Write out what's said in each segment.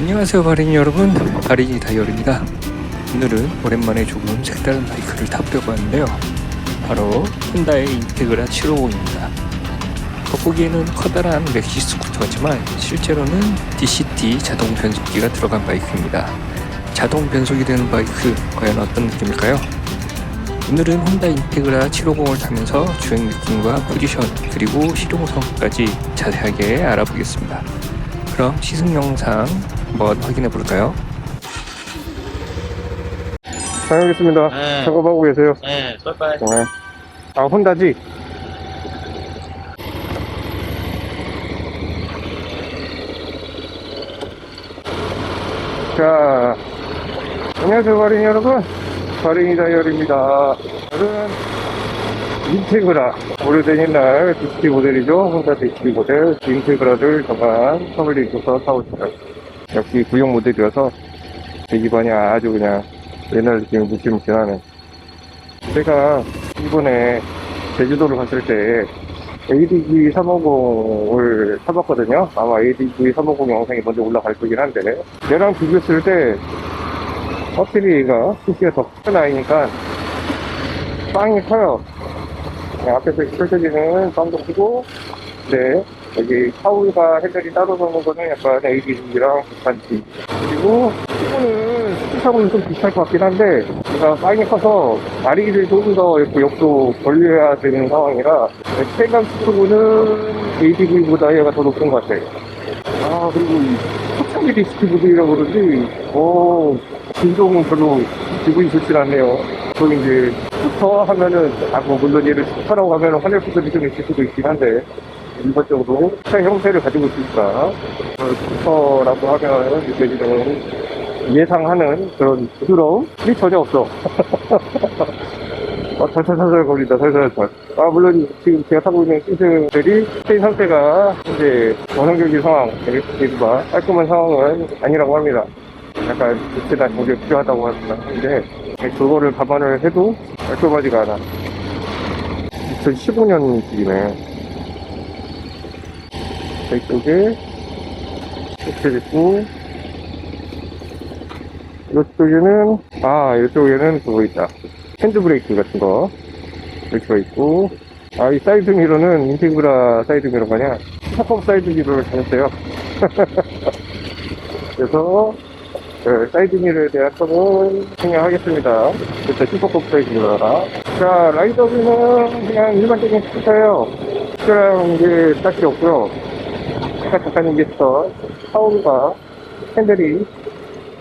안녕하세요 바린이 여러분. 바린이 다이어리입니다. 오늘은 오랜만에 조금 색다른 바이크를 타보려고 하는데요. 바로 혼다의 인테그라 750입니다. 겉보기에는 커다란 맥시 스쿠터 같지만 실제로는 DCT 자동 변속기가 들어간 바이크입니다. 자동 변속이 되는 바이크 과연 어떤 느낌일까요? 오늘은 혼다 인테그라 750을 타면서 주행 느낌과 포지션 그리고 실용성까지 자세하게 알아보겠습니다. 그럼 시승 영상 한번 확인해 볼까요? 다녀오겠습니다. 네. 작업하고 계세요. 네, 빨빨. 네. 아, 혼다지? 자, 안녕하세요, 바린이 여러분. 바린이 다이어리입니다. 오늘은 인테그라. 오래된 옛날 DCT 모델이죠. 혼다 DCT 모델. 인테그라를 있어서 타고 있어요. 역시 구형 모델이라서 배기반이 아주 그냥 옛날 느낌이 무시무시하네. 제가 이번에 제주도를 갔을 때 ADG 350을 타봤거든요. 아마 ADG 350 영상이 먼저 올라갈 거긴 한데 얘랑 비교했을 때 확실히 얘가 CC가 더큰 아이니까 빵이 커요. 앞에서 펼쳐지는 빵도 크고 네 여기 타울과 핸들이 따로 서는 거는 약간 ADG랑 비슷한지 그리고 이거는 스피드하고는 좀 비슷할 것 같긴 한데 제가 빵이 커서 다리를 조금 더 이렇게 옆으로 벌려야 되는 상황이라 체감 스피드는 ADV보다 얘가 더 높은 것 같아요. 아 그리고 이 초창기 디스트리브들이라고 그러지? 어 진동은 별로 기분이 좋진 않네요. 또 이제 스쿠터 하면은 아뭐 물론 얘를 스쿠터라고 하면 하늘 부들이 좀 있을 수도 있긴 한데 일반적으로 차 형태를 가지고 있으니까 어, 스쿠터라고 하면 느껴지는 예상하는 그런 부드러움이 전혀 없어. 어, 살살살살 거린다, 살살살. 아, 물론 지금 제가 타고 있는 시즌들이 스테인 상태가 이제 원형적인 상황, 이른바 깔끔한 상황은 아니라고 합니다. 약간 교체나 정비 필요하다고. 근데 그거를 감안을 해도 깔끔하지가 않아. 2015년식이네. 이쪽에 이렇게 됐고. 이쪽에는 아 이쪽에는 그거 있다. 핸드브레이크 같은 거. 이렇게 있고. 아 이 사이드 미러는 인테그라 사이드 미러가 아니라 슈퍼컵 사이드 미러를 다녔어요. 그래서 그 사이드 미러에 대한 점은 생략하겠습니다. 그래서 슈퍼컵 사이드 미러라. 자 라이더뷰는 그냥 일반적인 스쿠터예요. 특별한 게 딱히 없고요 아까 잠깐 얘기했던 타울과 핸들이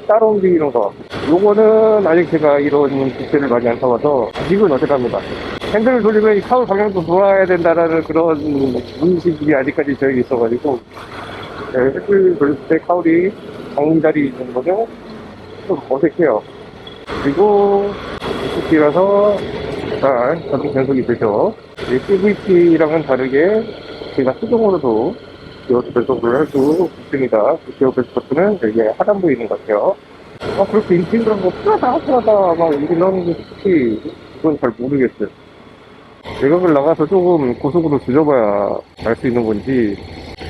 따로 움직이는 거. 요거는 아직 제가 이런 기체를 많이 안 타봐서 아직은 어색합니다. 핸들을 돌리면 이 타울 방향도 돌아야 된다라는 그런 인식이 아직까지 저에게 있어가지고 네, 핸들 돌릴 때 타울이 정자리 있는 거는 좀 어색해요. 그리고 DCT라서 일단 자동 변속이 되죠. CVT랑은 다르게 제가 수동으로도 기어 배속을 할수 있습니다. 기어 배속 버튼은 여기 하단부에 있는 것 같아요. 아, 그렇게 인팅그런 거 프라다, 프라다, 막 나오는 게 특히, 그건 잘 모르겠어요. 외곽을 나가서 조금 고속으로 줄여봐야 알 수 있는 건지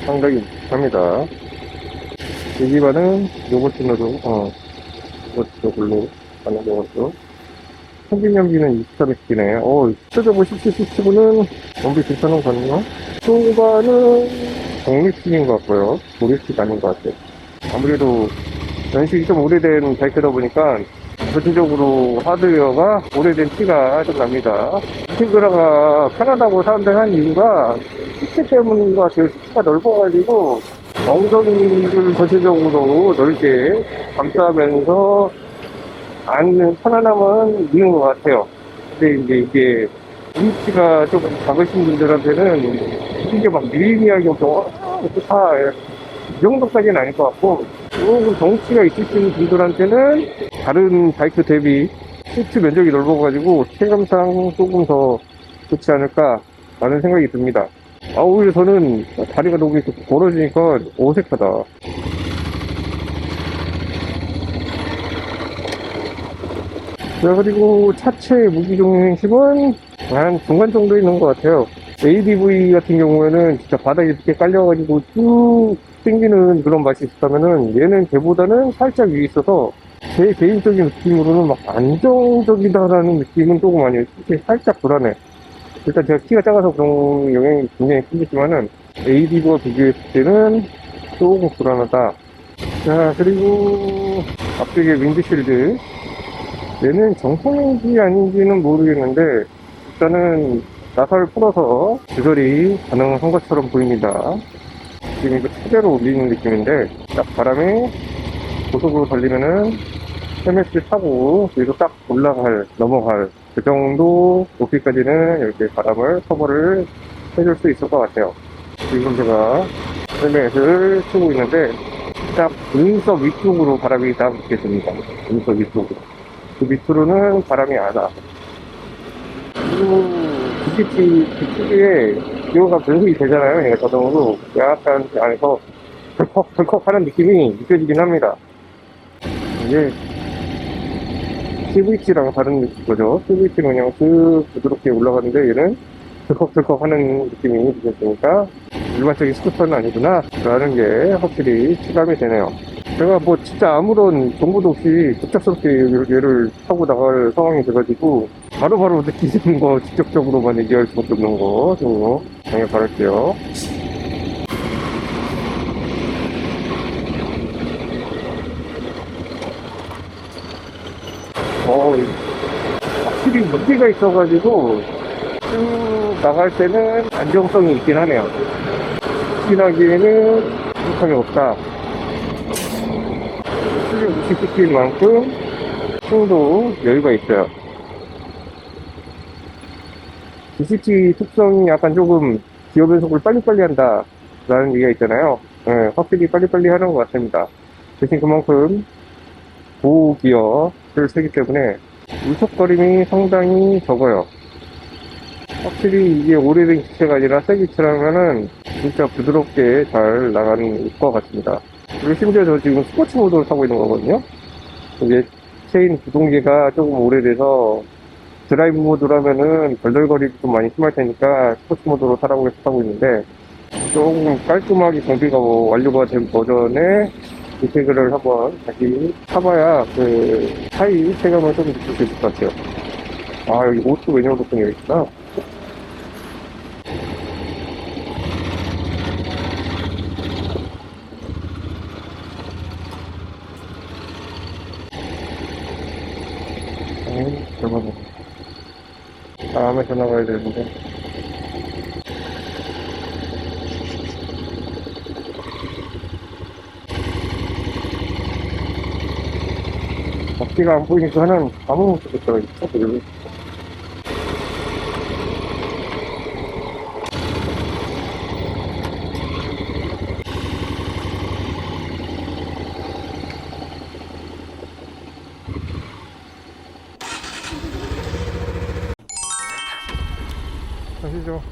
상당히 합니다. 여기만은 요거트너도, 어, 요거트로 가는 요거트. 평균 연비는 24맥이네. 어, 실제적으로 17, 17은 연비 괜찮은 거 같네요. 초반은 정리식인 것 같고요. 도리식 아닌 것 같아요. 아무래도 연식이 좀 오래된 바이크다 보니까 전체적으로 하드웨어가 오래된 티가 좀 납니다. 인테그라가 편하다고 사람들 한 이유가 시체 때문인 것 같아요. 시체가 넓어가지고 엉덩이를 전체적으로 넓게 감싸면서 앉는 편안함은 있는 것 같아요. 근데 이제 이게 위치가 좀 작으신 분들한테는 이게 막 아, 좋다. 이 정도까지는 아닐 것 같고 조금 덩치가 있으신 분들한테는 다른 바이크 대비 시트 면적이 넓어가지고 체감상 조금 더 좋지 않을까 라는 생각이 듭니다. 아 오히려 저는 다리가 너무 이렇게 벌어지니까 어색하다. 자 그리고 차체 무기 중심은 한 중간 정도 있는 것 같아요 ADV 같은 경우에는 진짜 바닥에 이렇게 깔려가지고 쭉 당기는 그런 맛이 있었다면은 얘는 걔보다는 살짝 위에 있어서 제 개인적인 느낌으로는 막 안정적이다라는 느낌은 조금 아니에요. 살짝 불안해. 일단 제가 키가 작아서 그런 영향이 굉장히 크겠지만은 ADV와 비교했을 때는 조금 불안하다. 자, 그리고 앞쪽에 윈드실드. 얘는 정품인지 아닌지는 모르겠는데, 일단은 나사를 풀어서 조절이 가능한 것처럼 보입니다. 지금 이거 최대로 올리는 느낌인데, 딱 바람에 고속으로 달리면은 헬멧을 타고 그리고 딱 올라갈, 넘어갈 그 정도 높이까지는 이렇게 바람을 커버를 해줄 수 있을 것 같아요. 지금 제가 헬멧을 쓰고 있는데 딱 눈썹 위쪽으로 바람이 딱 붙겠습니다. 눈썹 위쪽으로. 그 밑으로는 바람이 안 와. 그리고 GT 그 특유의 기어가 변속이 되잖아요. 자동으로 약간 그 안에서 덜컥 덜컥 하는 느낌이 느껴지긴 합니다. 이게 CVT랑 다른 거죠. CVT는 그냥 슥 부드럽게 올라가는데 얘는 덜컥덜컥 하는 느낌이 느껴지니까 일반적인 스쿠터는 아니구나 라는 게 확실히 체감이 되네요. 제가 뭐 진짜 아무런 정보도 없이 급작스럽게 얘를 타고 나갈 상황이 돼가지고 바로 바로 느끼는 거 직접적으로만 얘기할 수밖에 없는 거좀 양해 바랄게요. 어, 확실히 문제가 있어가지고 쭉 나갈 때는 안정성이 있긴 하네요. 확인하기에는 부족함이 없다. 실력 60인 만큼 힘도 여유가 있어요. DCT 특성이 약간 조금 기어 변속을 빨리빨리 한다 라는 얘기가 있잖아요. 예, 확실히 빨리빨리 하는 것 같습니다. 대신 그만큼 보호 기어를 쓰기 때문에 울적거림이 상당히 적어요. 확실히 이게 오래된 기체가 아니라 새 기체라면은 진짜 부드럽게 잘 나가는 것 같습니다. 그리고 심지어 저 지금 스포츠 모드를 타고 있는 거거든요. 이게 체인 구동계가 조금 오래돼서 드라이브 모드라면은 덜덜거리도 좀 많이 심할 테니까 스포츠 모드로 해서 타고 있는데 조금 깔끔하게 정비가 뭐 완료가 된 버전의 디테그를 한번 다시 타봐야 그 차이 체감을 좀 느낄 수 있을 것 같아요. 아 여기 오토 매뉴얼 버튼이 여기 있구나. 음, 잠깐만. 다음에 전화 가야 되는데. 앞뒤가 안 보이니까 하나는 아무 있어, 가시죠.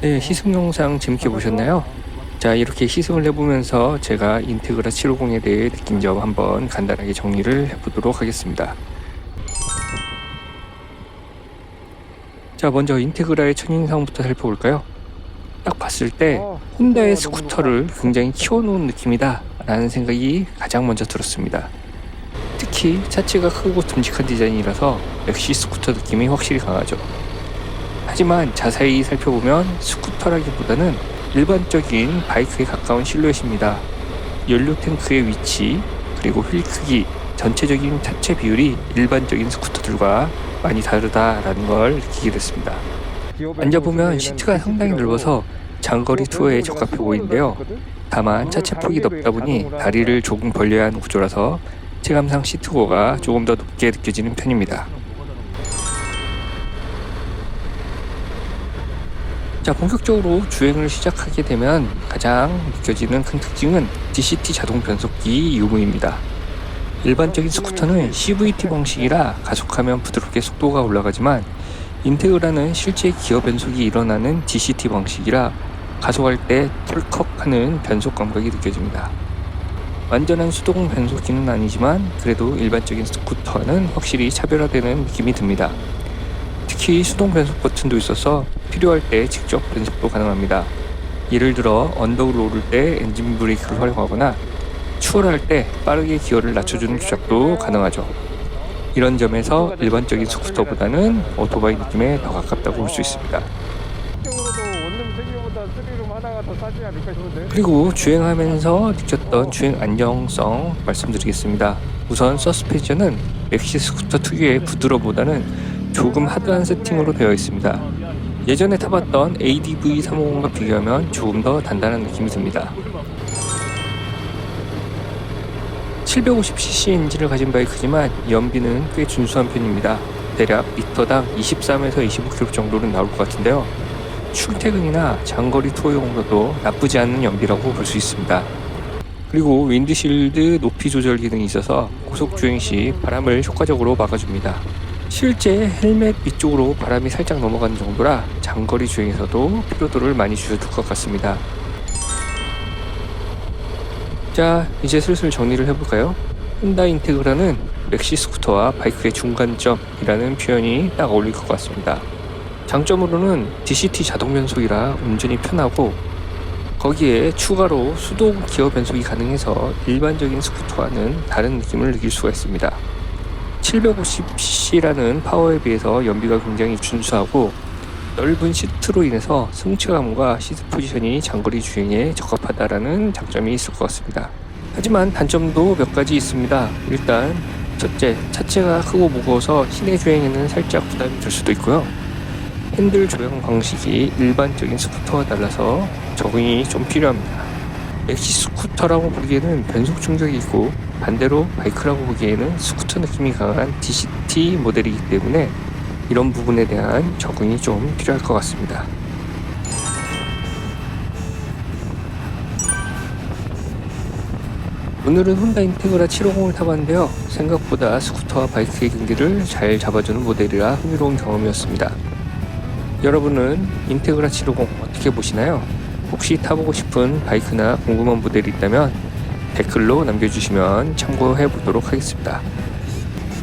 네, 시승 영상 재밌게 보셨나요? 자, 이렇게 시승을 해보면서 제가 인테그라 750에 대해 느낀 점 한번 간단하게 정리를 해보도록 하겠습니다. 자, 먼저 인테그라의 첫인상부터 살펴볼까요? 딱 봤을 때 어, 혼다의 어, 스쿠터를 굉장히 키워놓은 느낌이다 라는 생각이 가장 먼저 들었습니다. 특히 차체가 크고 듬직한 디자인이라서 역시 스쿠터 느낌이 확실히 강하죠. 하지만 자세히 살펴보면 스쿠터라기보다는 일반적인 바이크에 가까운 실루엣입니다. 연료 탱크의 위치, 그리고 휠 크기, 전체적인 차체 비율이 일반적인 스쿠터들과 많이 다르다라는 걸 느끼게 됐습니다. 앉아보면 시트가 상당히 넓어서 장거리 투어에 적합해 보이는데요. 다만 차체 폭이 넓다 보니 다리를 조금 벌려야 하는 구조라서 체감상 시트고가 조금 더 높게 느껴지는 편입니다. 자, 본격적으로 주행을 시작하게 되면 가장 느껴지는 큰 특징은 DCT 자동 변속기 유무입니다. 일반적인 스쿠터는 CVT 방식이라 가속하면 부드럽게 속도가 올라가지만 인테그라는 실제 기어 변속이 일어나는 DCT 방식이라 가속할 때 털컥 하는 변속 감각이 느껴집니다. 완전한 수동 변속기는 아니지만 그래도 일반적인 스쿠터와는 확실히 차별화되는 느낌이 듭니다. 특히 수동 변속 버튼도 있어서 필요할 때 직접 변속도 가능합니다. 예를 들어 언덕을 오를 때 엔진 브레이크를 활용하거나 추월할 때 빠르게 기어를 낮춰주는 조작도 가능하죠. 이런 점에서 일반적인 스쿠터보다는 오토바이 느낌에 더 가깝다고 볼 수 있습니다. 그리고 주행하면서 느꼈던 주행 안정성 말씀드리겠습니다. 우선 서스펜션은 맥시 스쿠터 특유의 부드러보다는 조금 하드한 세팅으로 되어 있습니다. 예전에 타봤던 ADV 350과 비교하면 조금 더 단단한 느낌이 듭니다. 750cc 엔진을 가진 바이크지만 연비는 꽤 준수한 편입니다. 대략 리터당 23에서 25km 정도는 나올 것 같은데요. 출퇴근이나 장거리 투어용으로도 나쁘지 않은 연비라고 볼 수 있습니다. 그리고 윈드실드 높이 조절 기능이 있어서 고속 주행 시 바람을 효과적으로 막아줍니다. 실제 헬멧 위쪽으로 바람이 살짝 넘어가는 정도라 장거리 주행에서도 피로도를 많이 줄여줄 것 같습니다. 자, 이제 슬슬 정리를 해볼까요? 혼다 인테그라는 맥시 스쿠터와 바이크의 중간점이라는 표현이 딱 어울릴 것 같습니다. 장점으로는 DCT 자동 변속이라 운전이 편하고 거기에 추가로 수동 기어 변속이 가능해서 일반적인 스쿠터와는 다른 느낌을 느낄 수가 있습니다. 750cc라는 파워에 비해서 연비가 굉장히 준수하고 넓은 시트로 인해서 승차감과 시트 포지션이 장거리 주행에 적합하다라는 장점이 있을 것 같습니다. 하지만 단점도 몇 가지 있습니다. 일단 첫째, 차체가 크고 무거워서 시내 주행에는 살짝 부담이 될 수도 있고요. 핸들 조향 방식이 일반적인 스쿠터와 달라서 적응이 좀 필요합니다. 엑시 스쿠터라고 보기에는 변속 충격이 있고 반대로 바이크라고 보기에는 스쿠터 느낌이 강한 DCT 모델이기 때문에 이런 부분에 대한 적응이 좀 필요할 것 같습니다. 오늘은 혼다 인테그라 750을 타봤는데요. 생각보다 스쿠터와 바이크의 경계를 잘 잡아주는 모델이라 흥미로운 경험이었습니다. 여러분은 인테그라 750 어떻게 보시나요? 혹시 타보고 싶은 바이크나 궁금한 모델이 있다면 댓글로 남겨주시면 참고해 보도록 하겠습니다.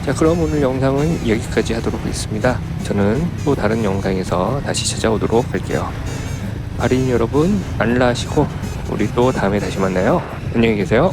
자, 그럼 오늘 영상은 여기까지 하도록 하겠습니다. 저는 또 다른 영상에서 다시 찾아오도록 할게요. 아린 여러분, 안라하시고 우리 또 다음에 다시 만나요. 안녕히 계세요.